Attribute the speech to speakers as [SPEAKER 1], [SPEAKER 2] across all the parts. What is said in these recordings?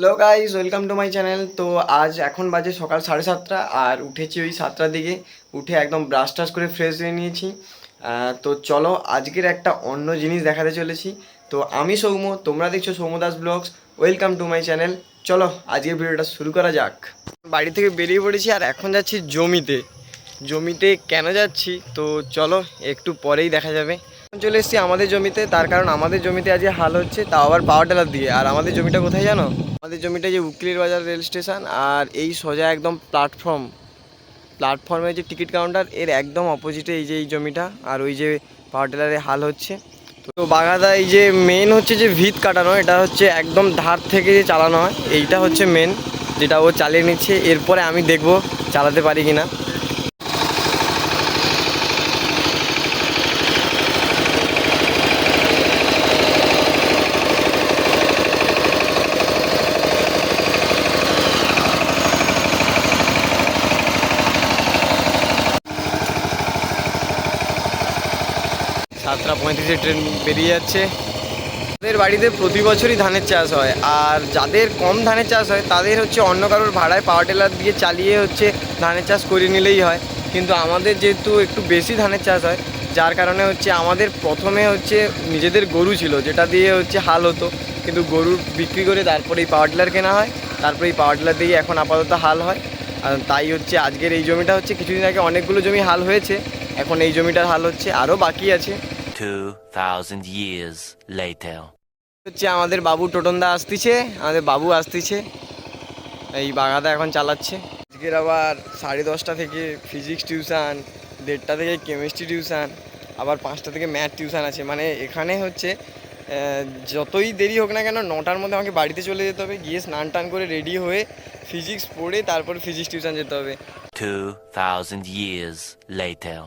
[SPEAKER 1] Hello guys welcome to my channel তো আজ এখন বাজে সকাল সাড়ে সাতটা, আর উঠেছি ওই সাতটার দিকে। উঠে একদম ব্রাশ টাশ করে ফ্রেশ হয়ে নিয়েছি। তো চলো, আজকের একটা অন্য জিনিস দেখাতে চলেছি। তো আমি সৌম্য, তোমরা দেখছ Soumya Das blogs welcome to my channel চলো, আজকের ভিডিওটা শুরু করা যাক। বাড়ি থেকে বেরিয়ে পড়েছি, আর এখন যাচ্ছি জমিতে। জমিতে কেন যাচ্ছি? তো চলো, একটু পরেই দেখা যাবে। চলে এসেছি আমাদের জমিতে, তার কারণ আমাদের জমিতে আজকে হাল হচ্ছে, তাও আবার পাওয়ার টেলার দিয়ে। আর আমাদের জমিটা কোথায় জানো? আমাদের জমিটা যে উকলির বাজার রেল স্টেশন আর এই সোজা একদম প্ল্যাটফর্ম প্ল্যাটফর্মের যে টিকিট কাউন্টার এর একদম অপোজিটে এই যে এই জমিটা আর ওই যে পাওয়ার টেলারে হাল হচ্ছে। তো বাঘাদা এই যে মেন হচ্ছে যে ভিত কাটানো, এটা হচ্ছে একদম ধার থেকে যে চালানো হয়, এইটা হচ্ছে মেন যেটা ও চালিয়ে নিচ্ছে। এরপরে আমি দেখব চালাতে পারি কি সাতটা পঁয়ত্রিশে ট্রেন বেরিয়ে যাচ্ছে। তাদের বাড়িতে প্রতি বছরই ধানের চাষ হয়, আর যাদের কম ধানের চাষ হয়, তাদের হচ্ছে অন্য কারোর ভাড়ায় পাওয়ার টেলার দিয়ে চালিয়ে হচ্ছে ধানের চাষ করে নিলেই হয়। কিন্তু আমাদের যেহেতু একটু বেশি ধানের চাষ হয়, যার কারণে হচ্ছে আমাদের প্রথমে হচ্ছে নিজেদের গরু ছিল, যেটা দিয়ে হচ্ছে হাল হতো। কিন্তু গরু বিক্রি করে তারপরে এই পাওয়ার টিলার কেনা হয় তারপরে এই পাওয়ার টিলার দিয়ে এখন আপাতত হাল হয়। আর তাই হচ্ছে আজকের এই জমিটা হচ্ছে কিছুদিন আগে অনেকগুলো জমি হাল হয়েছে, এখন এই জমিটার হাল হচ্ছে আরও বাকি আছে।
[SPEAKER 2] 2,000 years later.
[SPEAKER 1] হচ্ছে আমাদের বাবু টোটনদা আসতেছে আমাদের বাবু আসতেছে। এই বাগাদা এখন চালাচ্ছে। আজকের আবার সাড়ে দশটা থেকে ফিজিক্স টিউশন দেড়টা থেকে কেমিস্ট্রি টিউশন আবার পাঁচটা থেকে ম্যাথ টিউশন আছে। মানে এখানে হচ্ছে যতই দেরি হোক না কেন নটার মধ্যে আমাকে বাড়িতে চলে যেতে হবে। গিয়ে স্নান টান করে রেডি হয়ে ফিজিক্স পড়ে তারপর ফিজিক্স টিউশন যেতে হবে।
[SPEAKER 2] 2,000 years later.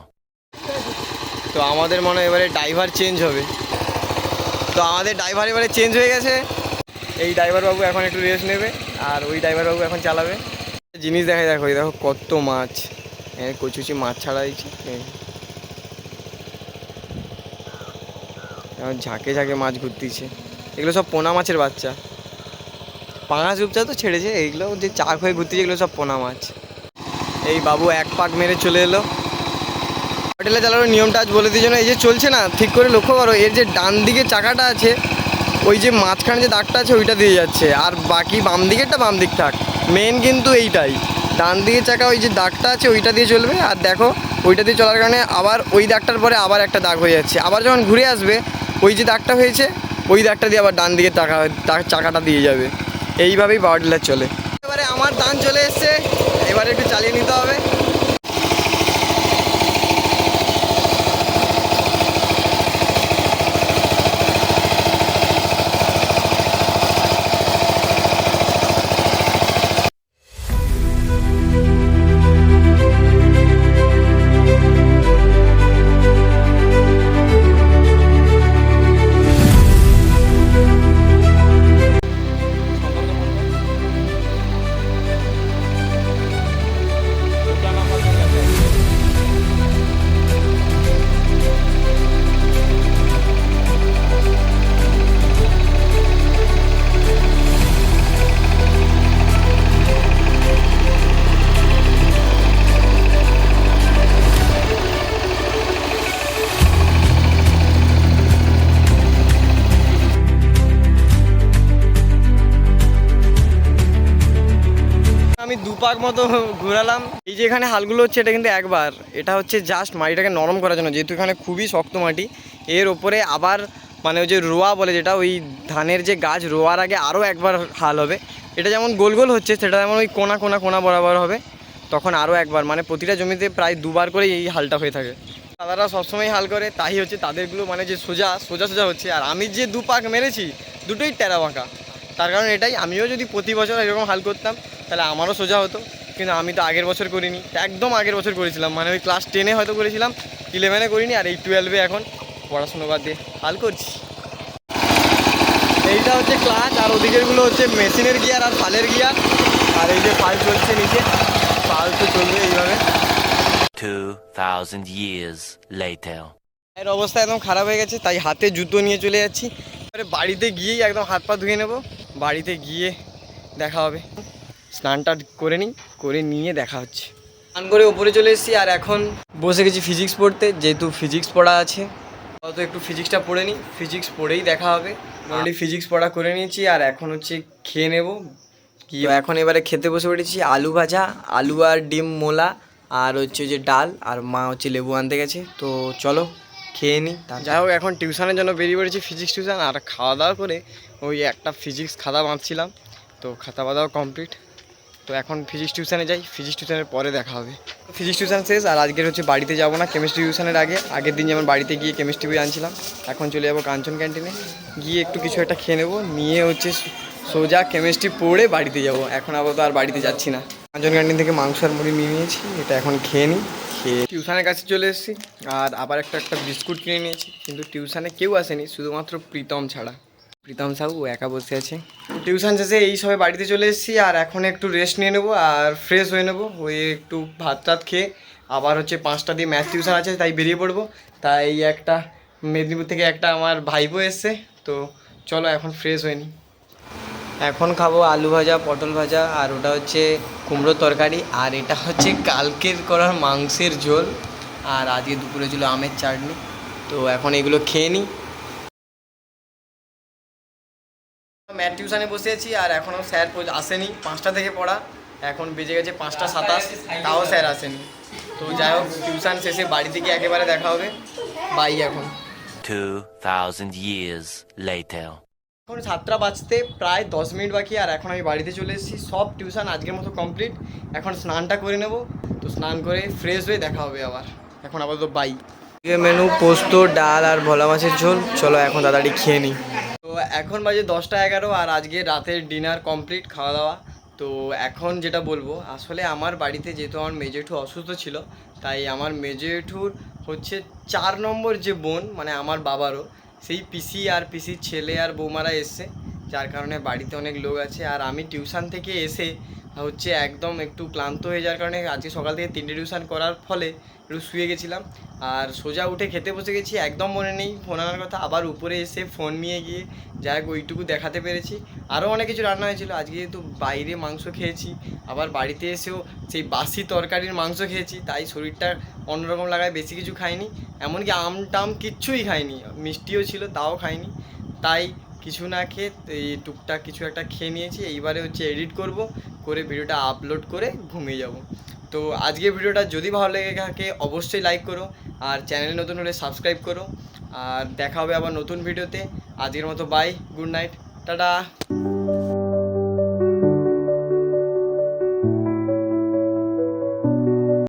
[SPEAKER 1] তো আমাদের মনে হয় এবারে ড্রাইভার চেঞ্জ হবে। তো আমাদের ড্রাইভার এবারে চেঞ্জ হয়ে গেছে। এই ড্রাইভার বাবু এখন একটু রেস্ট নেবে, আর ওই ড্রাইভার বাবু এখন চালাবে। জিনিস দেখা দেখো, এই দেখো কত মাছ। হ্যাঁ কচুচি মাছ ছাড়া। এখন ঝাঁকে ঝাঁকে মাছ ঘুরতেছে। এগুলো সব পোনা মাছের বাচ্চা। পাঙাশ উপচা তো ছেড়েছে, এইগুলো যে চাক হয়ে ঘুরতেছে, এগুলো সব পোনা মাছ। এই বাবু এক পাক মেরে চলে এলো। হোটেলে চালানোর নিয়মটা আজ বলে দিই জন্য এই যে চলছে না, ঠিক করে লক্ষ্য করো, এর যে ডান দিকে চাকাটা আছে, ওই যে মাঝখানে যে দাগটা আছে, ওইটা দিয়ে যাচ্ছে, আর বাকি বাম দিকেরটা বাম দিক থাক মেন কিন্তু এইটাই, ডান দিকে চাকা ওই যে দাগটা আছে, ওইটা দিয়ে চলবে, আর দেখো, ওইটা দিয়ে চলার কারণে আবার ওই দাগটার পরে আবার একটা দাগ হয়ে যাচ্ছে, আবার যখন ঘুরে আসবে, ওই যে দাগটা হয়েছে, ওই দাগটা দিয়ে আবার ডান দিকে টাকা চাকাটা দিয়ে যাবে, এইভাবেই পাওয়ার টিলার চলে। এবারে আমার দান চলে এসছে, এবারে একটু চালিয়ে নিতে হবে। আমি মতো ঘোরালাম। এই যে এখানে হালগুলো হচ্ছে, এটা কিন্তু একবার। এটা হচ্ছে জাস্ট মাটিটাকে নরম করার জন্য, যেহেতু এখানে খুবই শক্ত মাটি। এর ওপরে আবার মানে ওই যে রোয়া বলে যেটা, ওই ধানের যে গাছ রোয়ার আগে আরও একবার হাল হবে। এটা যেমন গোল গোল হচ্ছে, সেটা যেমন ওই কোনা কোনা কোনা বরাবর হবে। তখন আরও একবার মানে প্রতিটা জমিতে প্রায় দুবার করে এই হালটা হয়ে থাকে। দাদারা সবসময় হাল করে, তাই হচ্ছে তাদেরগুলো মানে যে সোজা সোজা সোজা হচ্ছে। আর আমি যে দু পাক মেরেছি, দুটোই টেরা বাঁকা। তার কারণ এটাই, আমিও যদি প্রতি বছর এরকম হাল করতাম তাহলে আমারও সোজা হতো। কিন্তু আমি তো আগের বছর করিনি। একদম আগের বছর করেছিলাম। মানে ওই ক্লাস টেনে হয়তো করেছিলাম ইলেভেনে করিনি আর এই টুয়েলভে এখন পড়াশুনো বাদ দিয়ে হাল করছি। এইটা হচ্ছে ক্লাচ আর ওদিকেরগুলো হচ্ছে মেশিনের গিয়ার আর ফালের গিয়ার আর এই যে ফাল চলছে নিচে। ফাল তো চলবে এইভাবে।
[SPEAKER 2] 2,000 years later.
[SPEAKER 1] এর অবস্থা একদম খারাপ হয়ে গেছে তাই হাতে জুতো নিয়ে চলে যাচ্ছি। এবারে বাড়িতে গিয়েই একদম হাত পা ধুয়ে নেব। বাড়িতে গিয়ে দেখা হবে। স্নানটা করে নিই করে নিয়ে দেখা হচ্ছে। স্নান করে ওপরে চলে এসেছি আর এখন বসে গেছি ফিজিক্স পড়তে যেহেতু ফিজিক্স পড়া আছে। তো একটু ফিজিক্সটা পড়ে নিই ফিজিক্স পড়েই দেখা হবে। অলরেডি ফিজিক্স পড়া করে নিয়েছি আর এখন হচ্ছে খেয়ে নেব। কি এখন এবারে খেতে বসে পড়েছি আলু ভাজা আলু আর ডিম মোলা আর হচ্ছে যে ডাল আর মা হচ্ছে লেবু আনতে গেছে। তো চলো খেয়ে নিই যাই হোক এখন টিউশনের জন্য বেরিয়ে পড়েছি ফিজিক্স টিউশন আর খাওয়া দাওয়া করে ওই একটা ফিজিক্স খাতা বাঁধছিলাম। তো খাতা বাঁধাও কমপ্লিট তো এখন ফিজিক্স টিউশনে যাই। ফিজিক্স টিউশনের পরে দেখা হবে। ফিজিক্স টিউশন শেষ, আর আজকের হচ্ছে বাড়িতে যাব না কেমিস্ট্রি টিউশনের আগে। আগের দিন যেমন বাড়িতে গিয়ে কেমিস্ট্রি বই আনছিলাম, এখন চলে যাব কাঞ্চন ক্যান্টিনে গিয়ে একটু কিছু একটা খেয়ে নেব, নিয়ে হচ্ছে সোজা কেমিস্ট্রি পড়ে বাড়িতে যাব। এখন আপাতত আর বাড়িতে যাচ্ছি না। কাঞ্চন ক্যান্টিন থেকে মাংস আর মুড়ি নিয়ে নিয়েছি, এটা এখন খেয়ে নিই। খেয়ে টিউশনের কাছে চলে এসেছি, আর আবার একটা একটা বিস্কুট কিনে নিয়েছি। কিন্তু টিউশনে কেউ আসেনি, শুধুমাত্র প্রীতম ছাড়া। প্রীতম সাহু একা বসে আছে। টিউশন শেষে এই সবে বাড়িতে চলে এসেছি আর এখন একটু রেস্ট নিয়ে নেব আর ফ্রেশ হয়ে নেব, হয়ে একটু ভাত টাত খেয়ে আবার হচ্ছে পাঁচটা দিয়ে ম্যাথ টিউশন আছে তাই বেরিয়ে পড়ব। তাই একটা মেদিনীপুর থেকে একটা আমার ভাইপো এসছে, তো চলো এখন ফ্রেশ হয়ে এখন খাব আলু ভাজা, পটল ভাজা আর ওটা হচ্ছে কুমড়োর তরকারি আর এটা হচ্ছে কালকের করার মাংসের ঝোল। আর আজকে দুপুরে ছিল আমের চাটনি, তো এখন এগুলো খেয়ে নিই ম্যাথ টিউশনে বসে আছি আর এখনও স্যার আসেনি পাঁচটা থেকে পড়া। এখন বেজে গেছে পাঁচটা সাতাশ তাও স্যার আসেনি। তো যাই হোক টিউশন শেষে বাড়ি থেকে একেবারে দেখা হবে। বাই এখন।
[SPEAKER 2] 2,000 years later.
[SPEAKER 1] এখন সাতটা বাজতে প্রায় দশ মিনিট বাকি আর এখন আমি বাড়িতে চলে এসেছি। সব টিউশন আজকের মতো কমপ্লিট। এখন স্নানটা করে নেব। তো স্নান করে ফ্রেশ হয়ে দেখা হবে আবার। এখন আপাতত বাই মেনু পোস্ত ডাল আর ভোলা মাছের ঝোল। চলো এখন তাড়াতাড়ি খেয়ে নিই। তো এখন বাজে দশটা এগারো আর আজকে রাতের ডিনার কমপ্লিট খাওয়া দাওয়া তো এখন যেটা বলব, আসলে আমার বাড়িতে যেহেতু আমার মেজেঠু অসুস্থ ছিল, তাই আমার মেজেঠুর হচ্ছে চার নম্বর যে বোন মানে আমার বাবারও, সেই পিসি আর পিসির ছেলে আর বৌমারা এসছে, যার কারণে বাড়িতে অনেক লোক আছে। আর আমি টিউশন থেকে এসে হচ্ছে একদম একটু ক্লান্ত হয়ে যাওয়ার কারণে আজকে সকাল থেকে তিনটে টিউশন করার ফলে একটু শুয়ে গেছিলাম। আর সোজা উঠে খেতে বসে গেছি, একদম মনে নেই ফোন আনার কথা। আবার উপরে এসে ফোন নিয়ে গিয়ে যাই ওইটুকু দেখাতে পেরেছি। আরও অনেক কিছু রান্না হয়েছিল। আজকে যেহেতু বাইরে মাংস খেয়েছি, আবার বাড়িতে এসেও সেই বাসি তরকারির মাংস খেয়েছি, তাই শরীরটা অন্যরকম লাগায় বেশি কিছু খাইনি। এমনকি আম টাম কিচ্ছুই খাইনি। মিষ্টিও ছিল, তাও খাইনি। তাই কিছু না খেয়ে এই টুকটাক কিছু একটা খেয়ে নিয়েছি। এইবারে হচ্ছে এডিট করব, করে ভিডিওটা আপলোড করে ঘুমিয়ে যাব। তো আজকে ভিডিওটা যদি ভালো লেগে থাকে অবশ্যই লাইক করো আর চ্যানেলে নতুন হলে সাবস্ক্রাইব করো। আর দেখা হবে আবার নতুন ভিডিওতে আজকের মতো বাই গুড নাইট টাটা।